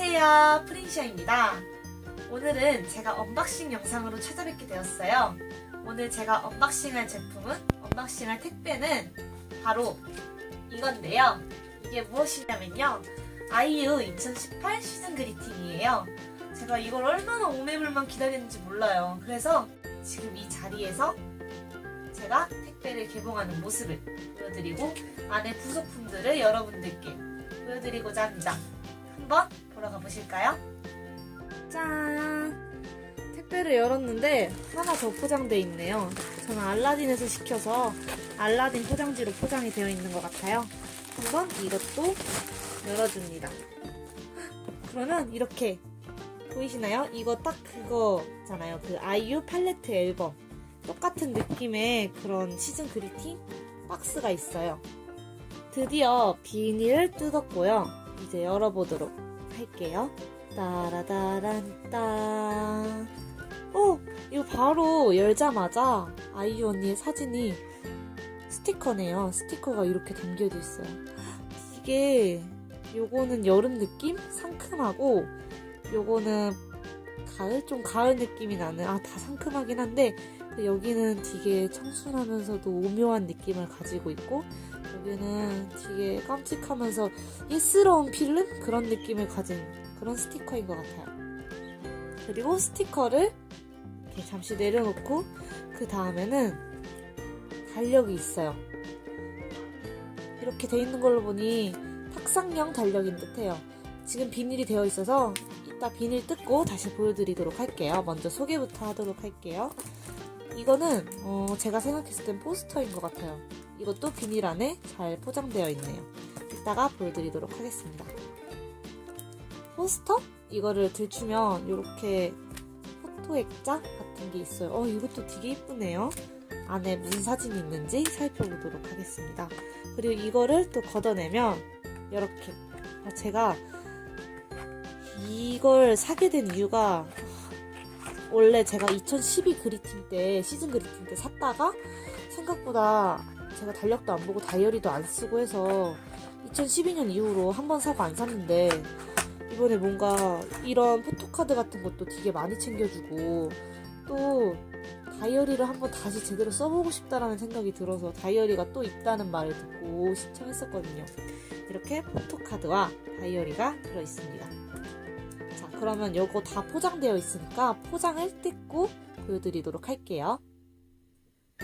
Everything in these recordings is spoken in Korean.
안녕하세요. 프린시아입니다. 오늘은 제가 언박싱 영상으로 찾아뵙게 되었어요. 오늘 제가 언박싱할 제품은, 언박싱할 택배는 바로 이건데요. 이게 무엇이냐면요. 아이유 2018 시즌 그리팅이에요. 제가 이걸 얼마나 오매물만 기다렸는지 몰라요. 그래서 지금 이 자리에서 제가 택배를 개봉하는 모습을 보여드리고 안에 부속품들을 여러분들께 보여드리고자 합니다. 한번 보러 가보실까요? 짠! 택배를 열었는데 하나 더 포장돼 있네요. 저는 알라딘에서 시켜서 알라딘 포장지로 포장이 되어 있는 것 같아요. 한번 이것도 열어줍니다. 그러면 이렇게 보이시나요? 이거 딱 그거잖아요. 그 아이유 팔레트 앨범. 똑같은 느낌의 그런 시즌 그리팅 박스가 있어요. 드디어 비닐을 뜯었고요. 이제 열어보도록 할게요. 따라다란따. 어, 이거 바로 열자마자 아이유 언니의 사진이 스티커네요. 스티커가 이렇게 담겨져 있어요. 이게 요거는 여름 느낌? 상큼하고 요거는 가을? 좀 가을 느낌이 나는 아 다 상큼하긴 한데 그 여기는 되게 청순하면서도 오묘한 느낌을 가지고 있고 여기는 되게 깜찍하면서 예스러운 필름? 그런 느낌을 가진 그런 스티커인 것 같아요. 그리고 스티커를 이렇게 잠시 내려놓고 그 다음에는 달력이 있어요. 이렇게 돼 있는 걸로 보니 탁상형 달력인 듯해요. 지금 비닐이 되어 있어서 이따 비닐 뜯고 다시 보여드리도록 할게요. 먼저 소개부터 하도록 할게요. 이거는 어, 제가 생각했을 땐 포스터인 것 같아요. 이것도 비닐 안에 잘 포장되어 있네요. 이따가 보여드리도록 하겠습니다. 포스터? 이거를 들추면 이렇게 포토 액자 같은 게 있어요. 어, 이것도 되게 이쁘네요. 안에 무슨 사진이 있는지 살펴보도록 하겠습니다. 그리고 이거를 또 걷어내면 이렇게 어, 제가 이걸 사게 된 이유가 원래 제가 2012 그리팅 때 시즌 그리팅 때 샀다가 생각보다 제가 달력도 안 보고 다이어리도 안 쓰고 해서 2012년 이후로 한 번 사고 안 샀는데 이번에 뭔가 이런 포토카드 같은 것도 되게 많이 챙겨주고 또 다이어리를 한번 다시 제대로 써보고 싶다라는 생각이 들어서 다이어리가 또 있다는 말을 듣고 신청했었거든요. 이렇게 포토카드와 다이어리가 들어있습니다. 자, 그러면 요거 다 포장되어 있으니까 포장을 뜯고 보여드리도록 할게요.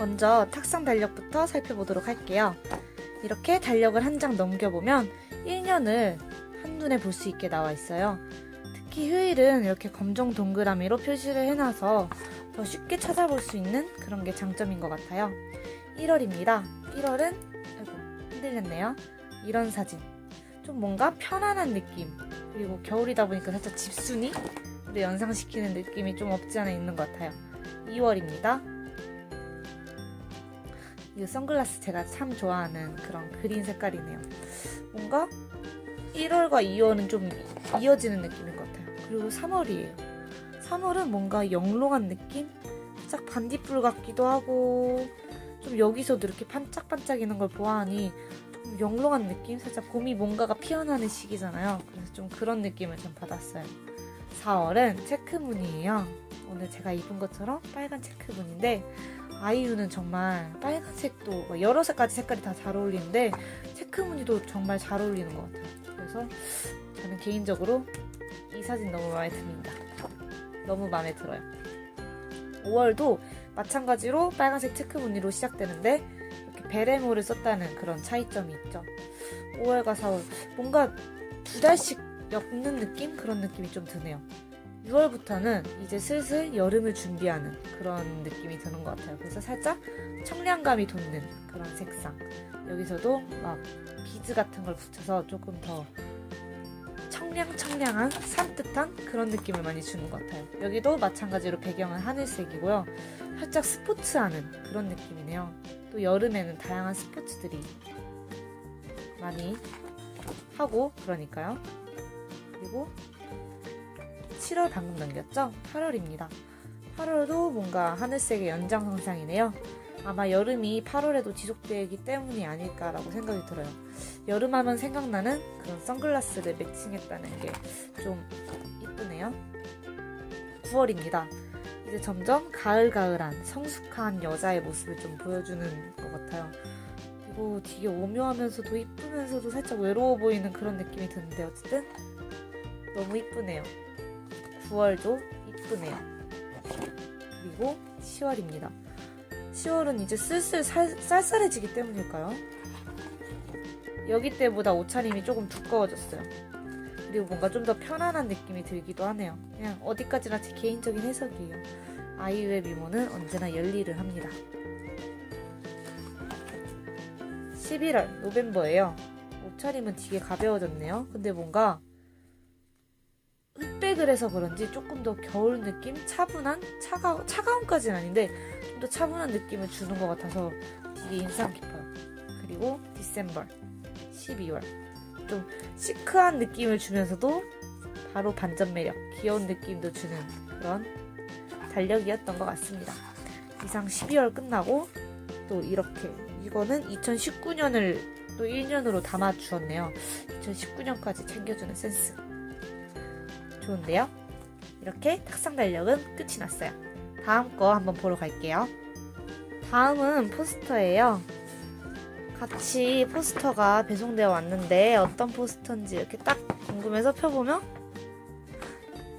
먼저 탁상 달력부터 살펴보도록 할게요. 이렇게 달력을 한 장 넘겨보면 1년을 한눈에 볼 수 있게 나와 있어요. 특히 휴일은 이렇게 검정 동그라미로 표시를 해놔서 더 쉽게 찾아볼 수 있는 그런 게 장점인 것 같아요. 1월입니다. 1월은 아이고 흔들렸네요. 이런 사진. 좀 뭔가 편안한 느낌. 그리고 겨울이다 보니까 살짝 집순이를 연상시키는 느낌이 좀 없지 않아 있는 것 같아요. 2월입니다. 이 선글라스 제가 참 좋아하는 그런 그린 색깔이네요. 뭔가 1월과 2월은 좀 이어지는 느낌인 것 같아요. 그리고 3월이에요. 3월은 뭔가 영롱한 느낌? 살짝 반딧불 같기도 하고 좀 여기서도 이렇게 반짝반짝이는 걸 보아하니 좀 영롱한 느낌? 살짝 봄이 뭔가가 피어나는 시기잖아요. 그래서 좀 그런 느낌을 좀 받았어요. 4월은 체크무늬예요. 오늘 제가 입은 것처럼 빨간 체크무늬인데 아이유는 정말 빨간색도 막 여러 가지 색깔이 다 잘 어울리는데 체크 무늬도 정말 잘 어울리는 것 같아요. 그래서 저는 개인적으로 이 사진 너무 마음에 듭니다. 너무 마음에 들어요. 5월도 마찬가지로 빨간색 체크 무늬로 시작되는데 이렇게 베레모를 썼다는 그런 차이점이 있죠. 5월과 4월 뭔가 두 달씩 엮는 느낌 그런 느낌이 좀 드네요. 6월부터는 이제 슬슬 여름을 준비하는 그런 느낌이 드는 것 같아요. 그래서 살짝 청량감이 돋는 그런 색상. 여기서도 막 비즈 같은 걸 붙여서 조금 더 청량청량한 산뜻한 그런 느낌을 많이 주는 것 같아요. 여기도 마찬가지로 배경은 하늘색이고요. 살짝 스포츠하는 그런 느낌이네요. 또 여름에는 다양한 스포츠들이 많이 하고 그러니까요. 그리고 7월 방금 넘겼죠? 8월입니다. 8월도 뭔가 하늘색의 연장선상이네요. 아마 여름이 8월에도 지속되기 때문이 아닐까라고 생각이 들어요. 여름하면 생각나는 그런 선글라스를 매칭했다는 게 좀 이쁘네요. 9월입니다. 이제 점점 가을가을한 성숙한 여자의 모습을 좀 보여주는 것 같아요. 그리고 되게 오묘하면서도 이쁘면서도 살짝 외로워 보이는 그런 느낌이 드는데 어쨌든 너무 이쁘네요. 9월도 이쁘네요. 그리고 10월입니다. 10월은 이제 슬슬 살, 쌀쌀해지기 때문일까요? 여기 때보다 옷차림이 조금 두꺼워졌어요. 그리고 뭔가 좀 더 편안한 느낌이 들기도 하네요. 그냥 어디까지나 제 개인적인 해석이에요. 아이유의 미모는 언제나 열일을 합니다. 11월, 노벰버예요. 옷차림은 되게 가벼워졌네요. 근데 뭔가 해서 그런지 조금 더 겨울 느낌? 차분한? 차가, 차가움까지는 아닌데 좀 더 차분한 느낌을 주는 것 같아서 되게 인상 깊어요. 그리고 디셈버, 12월. 좀 시크한 느낌을 주면서도 바로 반전 매력, 귀여운 느낌도 주는 그런 달력이었던 것 같습니다. 이상 12월 끝나고 또 이렇게 이거는 2019년을 또 1년으로 담아 주었네요. 2019년까지 챙겨주는 센스. 좋은데요? 이렇게 탁상 달력은 끝이 났어요. 다음 거 한번 보러 갈게요. 다음은 포스터예요. 같이 포스터가 배송되어 왔는데 어떤 포스터인지 이렇게 딱 궁금해서 펴보면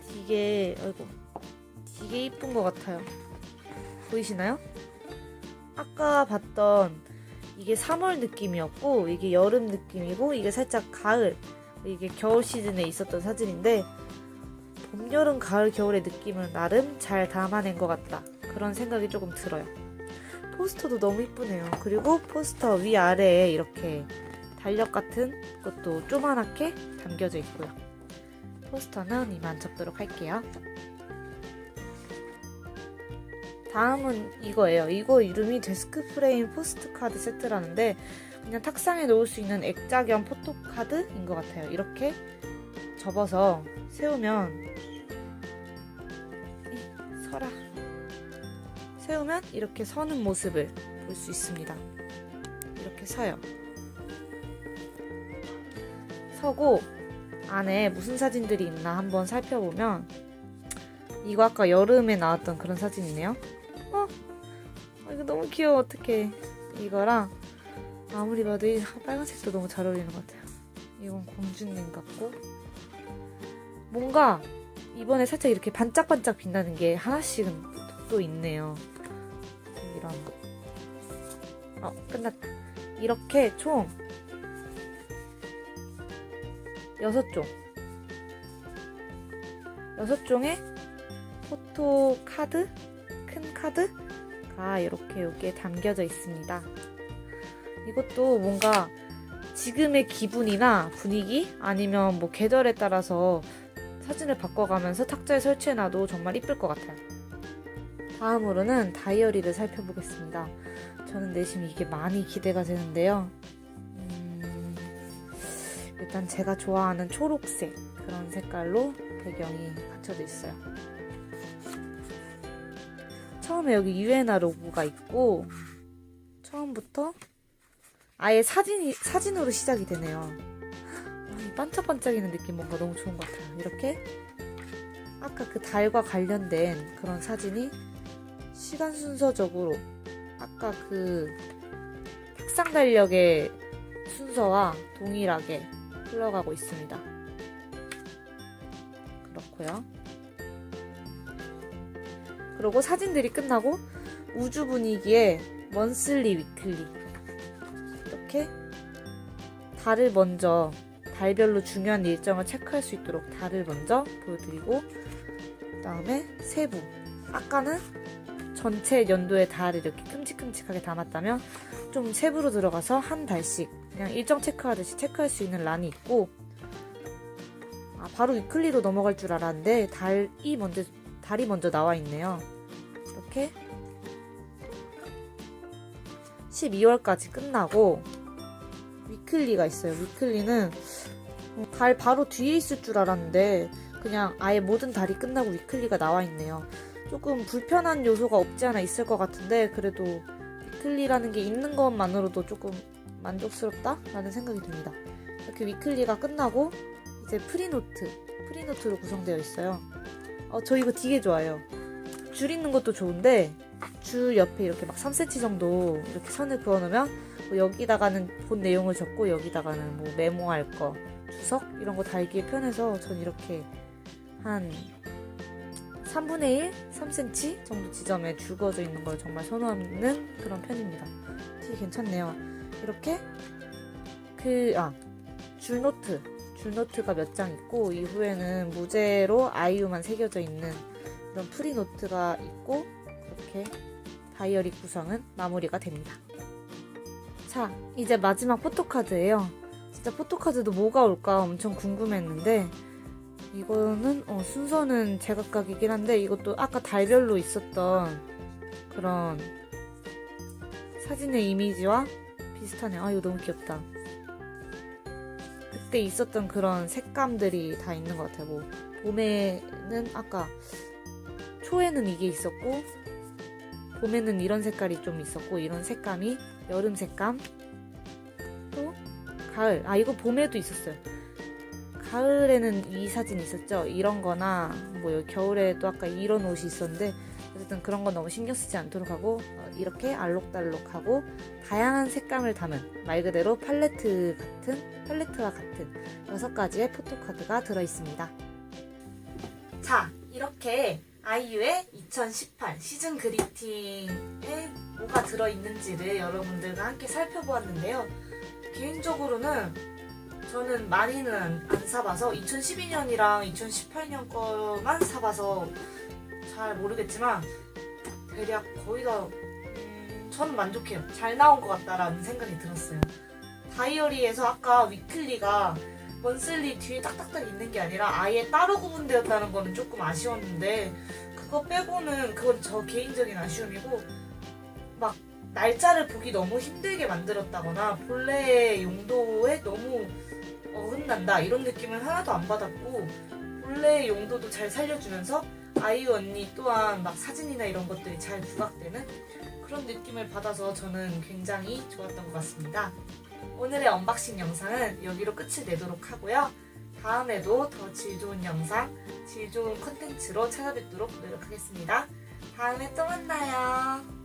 되게 아이고 되게 이쁜 것 같아요. 보이시나요? 아까 봤던 이게 3월 느낌이었고 이게 여름 느낌이고 이게 살짝 가을 이게 겨울 시즌에 있었던 사진인데 봄, 여름, 가을, 겨울의 느낌을 나름 잘 담아낸 것 같다 그런 생각이 조금 들어요. 포스터도 너무 이쁘네요. 그리고 포스터 위아래에 이렇게 달력 같은 것도 조그맣게 담겨져 있고요. 포스터는 이만 접도록 할게요. 다음은 이거예요. 이거 이름이 데스크 프레임 포스트 카드 세트라는데 그냥 탁상에 놓을 수 있는 액자 겸 포토 카드인 것 같아요. 이렇게 접어서 세우면 세우면 이렇게 서는 모습을 볼 수 있습니다. 이렇게 서요. 서고 안에 무슨 사진들이 있나 한번 살펴보면 이거 아까 여름에 나왔던 그런 사진이네요. 어? 아, 이거 너무 귀여워 어떡해. 이거랑 아무리 봐도 이 빨간색도 너무 잘 어울리는 것 같아요. 이건 공주님 같고 뭔가 이번에 살짝 이렇게 반짝반짝 빛나는 게 하나씩은 또 있네요. 이런 어 끝났다. 이렇게 총 여섯 종 여섯 종의 포토 카드 큰 카드가 이렇게 여기에 담겨져 있습니다. 이것도 뭔가 지금의 기분이나 분위기 아니면 뭐 계절에 따라서 사진을 바꿔가면서 탁자에 설치해놔도 정말 이쁠 것 같아요. 다음으로는 다이어리를 살펴보겠습니다. 저는 내심 이게 많이 기대가 되는데요. 음, 일단 제가 좋아하는 초록색 그런 색깔로 배경이 갖춰져 있어요. 처음에 여기 유에나 로고가 있고 처음부터 아예 사진이 사진으로 시작이 되네요. 반짝반짝이는 느낌 뭔가 너무 좋은 것 같아요. 이렇게 아까 그 달과 관련된 그런 사진이 시간 순서적으로 아까 그 탁상 달력의 순서와 동일하게 흘러가고 있습니다. 그렇고요. 그리고 사진들이 끝나고 우주 분위기의 먼슬리 위클리 이렇게 달을 먼저 달별로 중요한 일정을 체크할 수 있도록 달을 먼저 보여드리고 그 다음에 세부 아까는 전체 연도의 달을 이렇게 큼직큼직하게 담았다면 좀 세부로 들어가서 한 달씩 그냥 일정 체크하듯이 체크할 수 있는 란이 있고 아 바로 위클리로 넘어갈 줄 알았는데 달이 먼저 달이 먼저 나와 있네요. 이렇게 12월까지 끝나고 위클리가 있어요. 위클리는 어, 달 바로 뒤에 있을 줄 알았는데 그냥 아예 모든 달이 끝나고 위클리가 나와 있네요. 조금 불편한 요소가 없지 않아 있을 것 같은데 그래도 위클리라는 게 있는 것만으로도 조금 만족스럽다라는 생각이 듭니다. 이렇게 위클리가 끝나고 이제 프리노트, 프리노트로 구성되어 있어요. 어, 저 이거 되게 좋아요. 줄 있는 것도 좋은데 줄 옆에 이렇게 막 3cm 정도 이렇게 선을 그어놓으면 뭐 여기다가는 본 내용을 적고 여기다가는 뭐 메모할 거, 주석 이런 거 달기에 편해서 전 이렇게 한 3분의 1, 3cm 정도 지점에 줄 그어져 있는 걸 정말 선호하는 그런 편입니다. 되게 괜찮네요. 이렇게 그, 아, 줄노트. 줄노트가 몇 장 있고, 이후에는 무제로 아이유만 새겨져 있는 이런 프리노트가 있고, 이렇게 다이어리 구성은 마무리가 됩니다. 자, 이제 마지막 포토카드예요. 진짜 포토카드도 뭐가 올까 엄청 궁금했는데, 이거는 어, 순서는 제각각이긴 한데 이것도 아까 달별로 있었던 그런 사진의 이미지와 비슷하네요. 아 이거 너무 귀엽다. 그때 있었던 그런 색감들이 다 있는 것 같아요. 뭐 봄에는 아까 초에는 이게 있었고 봄에는 이런 색깔이 좀 있었고 이런 색감이 여름 색감 또 가을 아 이거 봄에도 있었어요. 가을에는 이 사진 있었죠. 이런 거나 뭐 겨울에도 아까 이런 옷이 있었는데 어쨌든 그런 건 너무 신경 쓰지 않도록 하고 어, 이렇게 알록달록하고 다양한 색감을 담은 말 그대로 팔레트 같은 팔레트와 같은 여섯 가지의 포토카드가 들어 있습니다. 자, 이렇게 아이유의 2018 시즌 그리팅에 뭐가 들어 있는지를 여러분들과 함께 살펴보았는데요. 개인적으로는 저는 많이는 안 사봐서 2012년이랑 2018년 거만 사봐서 잘 모르겠지만 대략 거의 다 음, 저는 만족해요. 잘 나온 것 같다라는 생각이 들었어요. 다이어리에서 아까 위클리가 먼슬리 뒤에 딱딱딱 있는 게 아니라 아예 따로 구분되었다는 거는 조금 아쉬웠는데 그거 빼고는 그건 저 개인적인 아쉬움이고 막 날짜를 보기 너무 힘들게 만들었다거나 본래의 용도에 너무 어긋난다 이런 느낌은 하나도 안 받았고 본래의 용도도 잘 살려주면서 아이유 언니 또한 막 사진이나 이런 것들이 잘 부각되는 그런 느낌을 받아서 저는 굉장히 좋았던 것 같습니다. 오늘의 언박싱 영상은 여기로 끝을 내도록 하고요. 다음에도 더 질 좋은 영상, 질 좋은 컨텐츠로 찾아뵙도록 노력하겠습니다. 다음에 또 만나요.